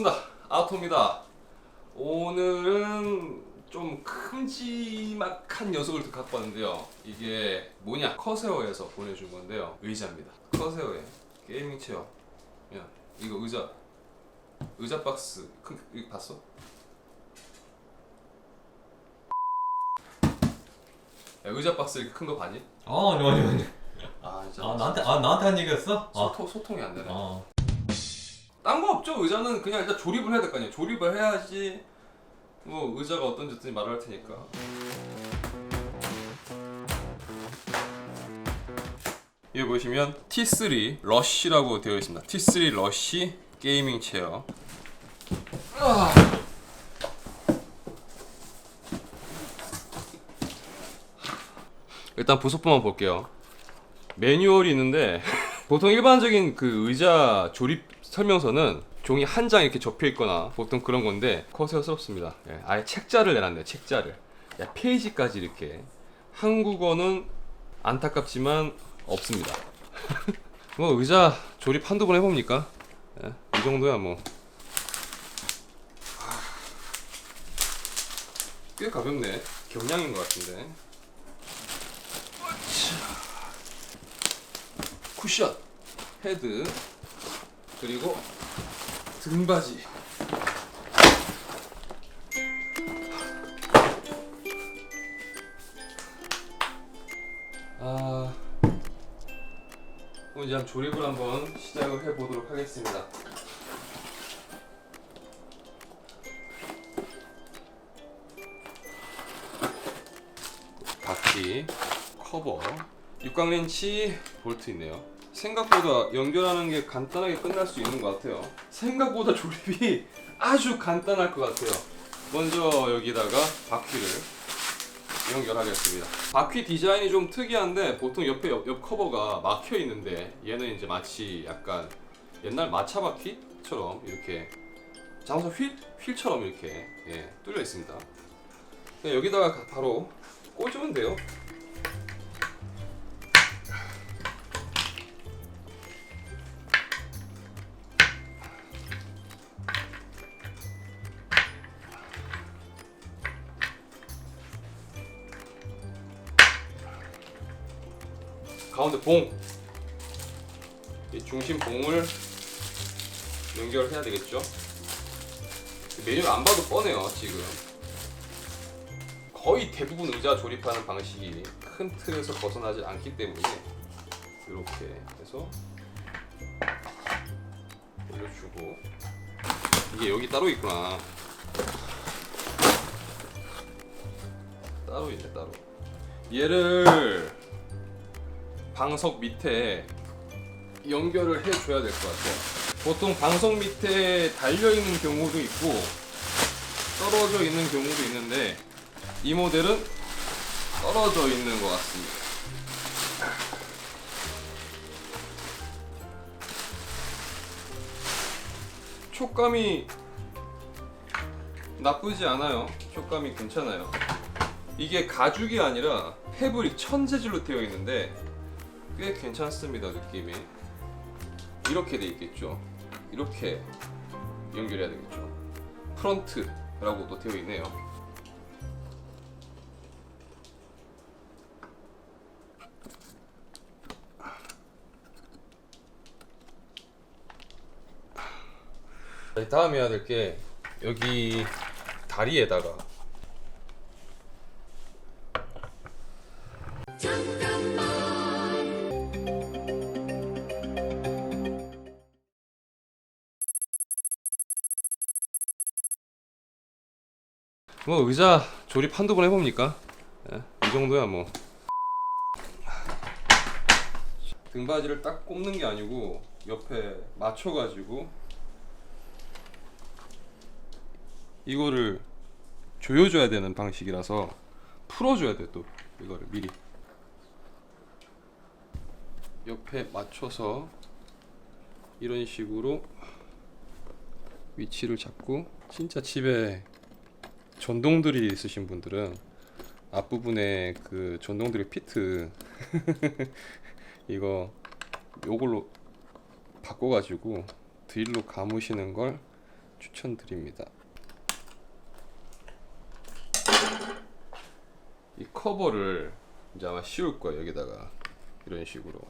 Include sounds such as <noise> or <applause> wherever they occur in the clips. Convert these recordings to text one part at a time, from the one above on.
반갑습니다. 아토입니다. 오늘은 좀 큼지막한 녀석을 갖고 왔는데요. 이게 뭐냐? 커세어에서 보내준 건데요. 의자입니다. 커세어의 게이밍 체어. 야, 이거 의자. 의자 박스. 큰, 이거 봤어? 야, 의자 박스 이렇게 큰 거 봤니? 어, 아니 아니 아니. 아, 진짜. 아 나한테 아 나한테 한 얘기였어? 아, 소통, 소통이 안 되네. 어. 딴 거 없죠. 의자는 그냥 일단 조립을 해야 될 거 아니에요. 조립을 해야지 뭐 의자가 어떤지 어떤지 말을 할 테니까. 여기 보시면 T3 러쉬라고 되어 있습니다. T3 러쉬 게이밍 체어. 아. 일단 부속부만 볼게요. 매뉴얼이 있는데 보통 일반적인 그 의자 조립 설명서는 종이 한 장 이렇게 접혀 있거나 보통 그런 건데 커세어스럽습니다. 예, 아예 책자를 내놨네요. 책자를. 야, 페이지까지 이렇게 한국어는 안타깝지만 없습니다. <laughs> 뭐 의자 조립 한두 번 해봅니까? 예, 이 정도야 뭐. 꽤 가볍네. 경량인 것 같은데. 쿠션, 헤드, 그리고 등받이. 아, 그럼 이제 조립을 한번 시작을 해보도록 하겠습니다. 바퀴, 커버, 육각 렌치, 볼트 있네요. 생각보다 연결하는 게 간단하게 끝날 수 있는 것 같아요. 생각보다 조립이 <laughs> 아주 간단할 것 같아요. 먼저 여기다가 바퀴를 연결하겠습니다. 바퀴 디자인이 좀 특이한데 보통 옆에 옆, 옆 커버가 막혀 있는데 얘는 이제 마치 약간 옛날 마차 바퀴처럼 이렇게 자동차 휠 휠처럼 이렇게 예, 뚫려 있습니다. 그냥 여기다가 가- 바로 꽂으면 돼요. 가운데 봉. 이 중심 봉을 연결해야 되겠죠? 메뉴 안 봐도 뻔해요 지금. 거의 대부분 의자 조립하는 방식이 큰 틀에서 벗어나지 않기 때문에 이렇게 해서 올려주고 이게 여기 따로 있구나. 따로 있네 따로. 얘를 방석 밑에 연결을 해줘야 될 것 같아요. 보통 방석 밑에 달려 있는 경우도 있고 떨어져 있는 경우도 있는데 이 모델은 떨어져 있는 것 같습니다. 촉감이 나쁘지 않아요. 촉감이 괜찮아요. 이게 가죽이 아니라 패브릭 천재질로 되어 있는데 꽤 괜찮습니다 느낌이. 이렇게 돼 있겠죠? 이렇게 연결해야 되겠죠? 프런트라고도 되어 있네요. 다음 해야 될 게 여기 다리에다가 뭐 의자 조립 한두 번 해봅니까? 예, 이 정도야 뭐 등받이를 딱 꼽는 게 아니고 옆에 맞춰가지고 이거를 조여줘야 되는 방식이라서 풀어줘야 돼 또 이거를 미리 옆에 맞춰서 이런 식으로 위치를 잡고 진짜 집에 전동들이 있으신 분들은 앞부분에 그 전동드릴 피트 <laughs> 이거 요걸로 바꿔가지고 드릴로 감으시는 걸 추천드립니다. 이 커버를 이제 아마 씌울 거예요 여기다가 이런 식으로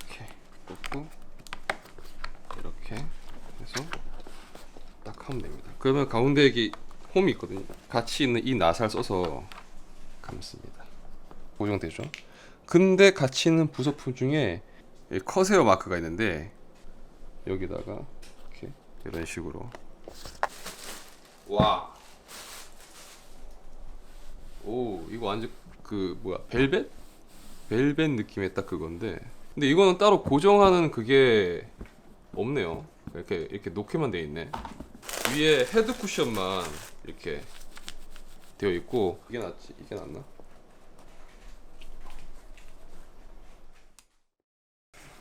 이렇게 꽂고 이렇게 해서 딱 하면 됩니다. 그러면 가운데 여기 홈이 있거든요. 같이 있는 이 나사를 써서 감습니다. 고정되죠. 근데 같이 있는 부속품 중에 이 커세어 마크가 있는데 여기다가 이렇게 이런 식으로 와. 오, 이거 완전 그 뭐야? 벨벳? 벨벳 느낌의 딱 그건데. 근데 이거는 따로 고정하는 그게 없네요. 이렇게 이렇게 놓게만 돼 있네. 위에 헤드 쿠션만 이렇게 되어 있고 이게 낫지? 이게 낫나?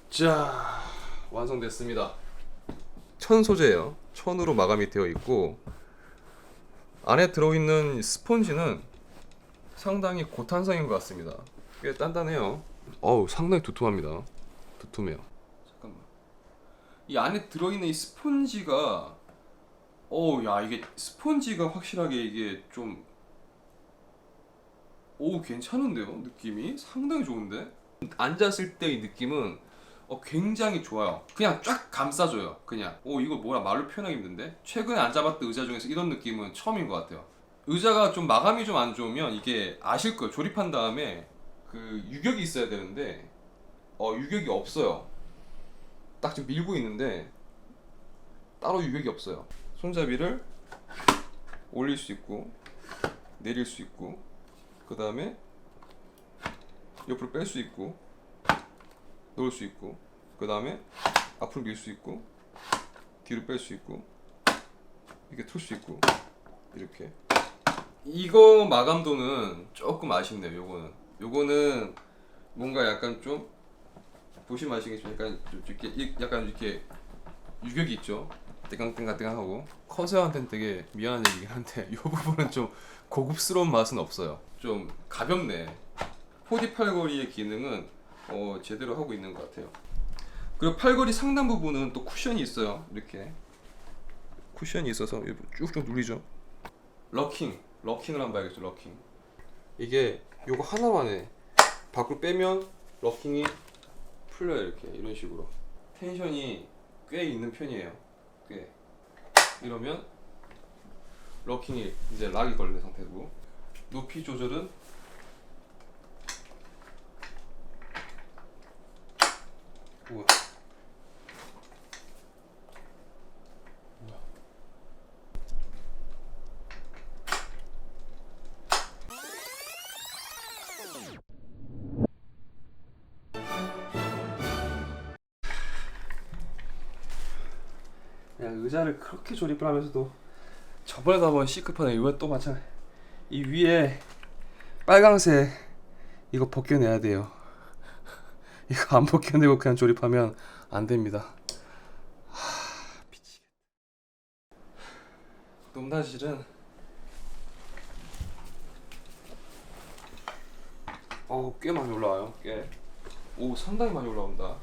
자, 완성됐습니다. 천 소재예요. 천으로 마감이 되어 있고 안에 들어있는 스펀지는 상당히 고탄성인 것 같습니다. 꽤 단단해요. 어우, 상당히 두툼합니다. 두툼해요. 잠깐만. 이 안에 들어있는 이 스펀지가 어우, 야, 이게 스펀지가 확실하게 이게 좀 오, 괜찮은데요? 느낌이 상당히 좋은데? 앉았을 때이 느낌은 어, 굉장히 좋아요. 그냥 쫙 감싸줘요. 그냥. 오, 이거 뭐라 말로 표현하기 힘든데? 최근에 앉아봤던 의자 중에서 이런 느낌은 처음인 것 같아요. 의자가 좀 마감이 좀 안 좋으면 이게 아실 거예요. 조립한 다음에 그 유격이 있어야 되는데, 어, 유격이 없어요. 딱 지금 밀고 있는데, 따로 유격이 없어요. 손잡이를 올릴 수 있고, 내릴 수 있고, 그 다음에 옆으로 뺄 수 있고, 놓을 수 있고 그 다음에 앞으로 밀 수 있고 뒤로 뺄 수 있고 이렇게 틀 수 있고 이렇게. 이거 마감도는 조금 아쉽네요 요거는. 요거는 뭔가 약간 좀 보시면 아시겠지만 약간 좀 이렇게 이- 약간 이렇게 유격이 있죠 땡깡땡깡땡깡하고 커세어한테는 되게 미안한 얘기긴 한데 <laughs> 이 부분은 좀 고급스러운 맛은 없어요 좀 가볍네 포디 팔걸이의 기능은 어, 제대로 하고 있는 것 같아요. 그리고 팔걸이 상단 부분은 또 쿠션이 있어요. 이렇게 쿠션이 있어서 쭉쭉 눌리죠. 럭킹, 럭킹을 한번 봐야겠죠. 럭킹. 이게 요거 하나만에 밖으로 빼면 럭킹이 풀려요. 이렇게 이런 식으로 텐션이 꽤 있는 편이에요. 꽤 이러면 럭킹이 이제 락이 걸린 상태고 높이 조절은 우와. 의자를 그렇게 조립을 하면서도 저번에도 한번 C급하네 이번에 또 마찬가지 이 위에 빨강색 이거 벗겨내야 돼요 <laughs> 이거 안 벗겨내고 그냥 조립하면 안 됩니다. 하, 미치겠다. 높낮이는 어, 꽤 많이 올라와요. 꽤. 오, 상당히 많이 올라온다.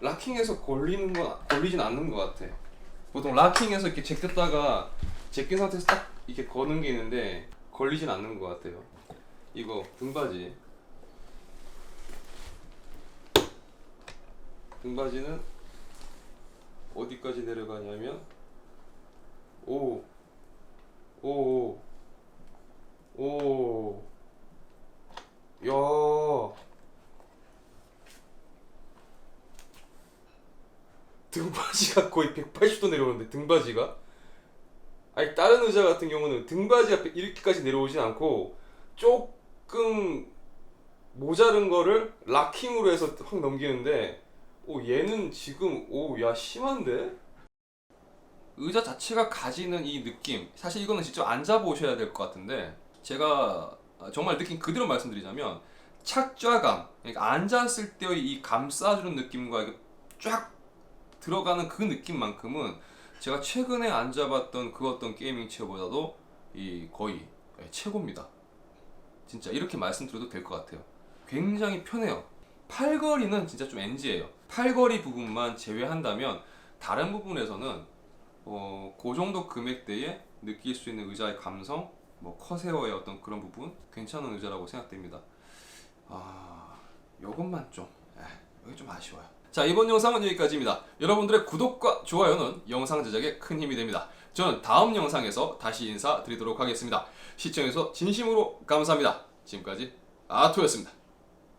락킹에서 걸리는 건 걸리진 않는 것 같아. 보통 락킹에서 이렇게 제꼈다가 제낀 상태에서 딱 이렇게 거는 게 있는데 걸리진 않는 것 같아요. 이거 등바지. 등바지는 어디까지 내려가냐면 오, 오, 오, 야, 등바지가 거의 180도 내려오는데 등바지가 아니 다른 의자 같은 경우는 등바지가 이렇게까지 내려오진 않고 조금 모자른 거를 락킹으로 해서 확 넘기는데 오 얘는 지금 오 야 심한데? 의자 자체가 가지는 이 느낌 사실 이거는 직접 앉아 보셔야 될 것 같은데 제가 정말 느낀 그대로 말씀드리자면 착좌감 그러니까 앉았을 때의 이 감싸주는 느낌과 쫙 들어가는 그 느낌만큼은 제가 최근에 앉아봤던 그 어떤 게이밍 체어보다도 이 거의 최고입니다 진짜 이렇게 말씀드려도 될 것 같아요 굉장히 편해요 팔걸이는 진짜 좀 NG예요. 팔걸이 부분만 제외한다면 다른 부분에서는 어, 그 정도 금액대에 느낄 수 있는 의자의 감성, 뭐 커세어의 어떤 그런 부분 괜찮은 의자라고 생각됩니다. 아, 요것만 좀, 에, 여기 좀 아쉬워요. 자, 이번 영상은 여기까지입니다. 여러분들의 구독과 좋아요는 영상 제작에 큰 힘이 됩니다. 저는 다음 영상에서 다시 인사드리도록 하겠습니다. 시청해주셔서 진심으로 감사합니다. 지금까지 아토였습니다.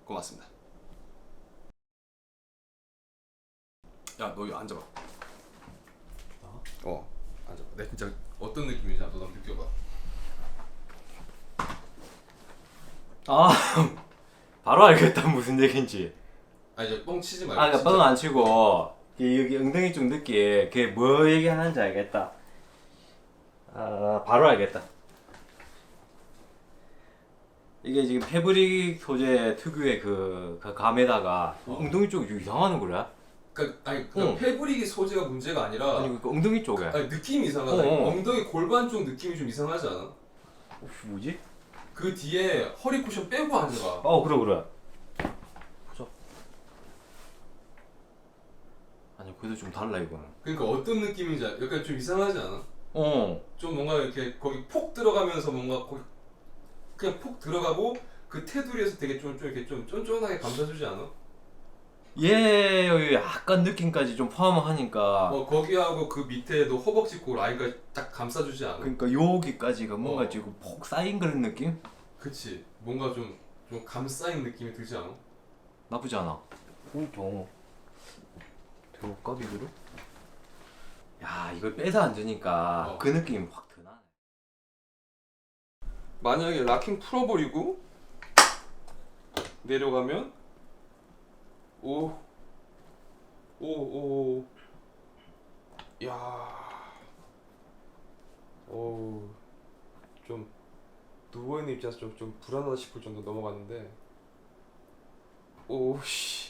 고맙습니다. 야, 너 여기 앉아봐. 어, 앉아봐. 내 진짜 어떤 느낌인지 나도 한번 느껴봐. 아 <laughs> 바로 알겠다 무슨 얘기인지 아니, 이제 뻥 치지 말고. 아 그러니까. 뻥 안 치고 이게 여기 엉덩이 쪽 느끼 그게 뭐 얘기하는지 알겠다 아 바로 알겠다 이게 지금 패브릭 소재 특유의 그, 그 감에다가 어. 엉덩이 쪽이 좀 이상하는 거야? 그러니까 아니 그 응. 패브릭이 소재가 문제가 아니라 아니 그 엉덩이 쪽에 아니 느낌이 이상하다. 어, 어. 엉덩이 골반 쪽 느낌이 좀 이상하지 않아? 혹시 뭐지? 그 뒤에 허리 쿠션 빼고 앉아봐. 어 그래 그래 보자 아니 그래도 좀 달라 이거는 그러니까 어떤 느낌인지 알- 약간 좀 이상하지 않아? 어 좀 뭔가 이렇게 거기 폭 들어가면서 뭔가 거기 그냥 폭 들어가고 그 테두리에서 되게 좀, 좀 이렇게 좀 쫀쫀하게 감싸주지 않아? 얘 여기 약간 느낌까지 좀 포함하니까 어 거기하고 그 밑에도 허벅지 고 라인까지 딱 감싸주지 않아? 그러니까 여기까지가 뭔가 어. 지금 폭 쌓인 그런 느낌? 그치 뭔가 좀, 좀 감싸인 느낌이 들지 않아? 나쁘지 않아 들어 올까 비교로? 야 이걸 빼서 앉으니까 어. 그 느낌이 확 드나네. 만약에 락킹 풀어버리고 내려가면 오, 오, 오, 야, 오, 좀 누워 있는 입장에서 좀, 좀 불안하다 싶을 정도 넘어갔는데, 오, 씨,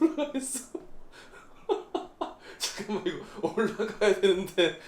못 올라가겠어. <laughs> 잠깐만 이거 올라가야 되는데.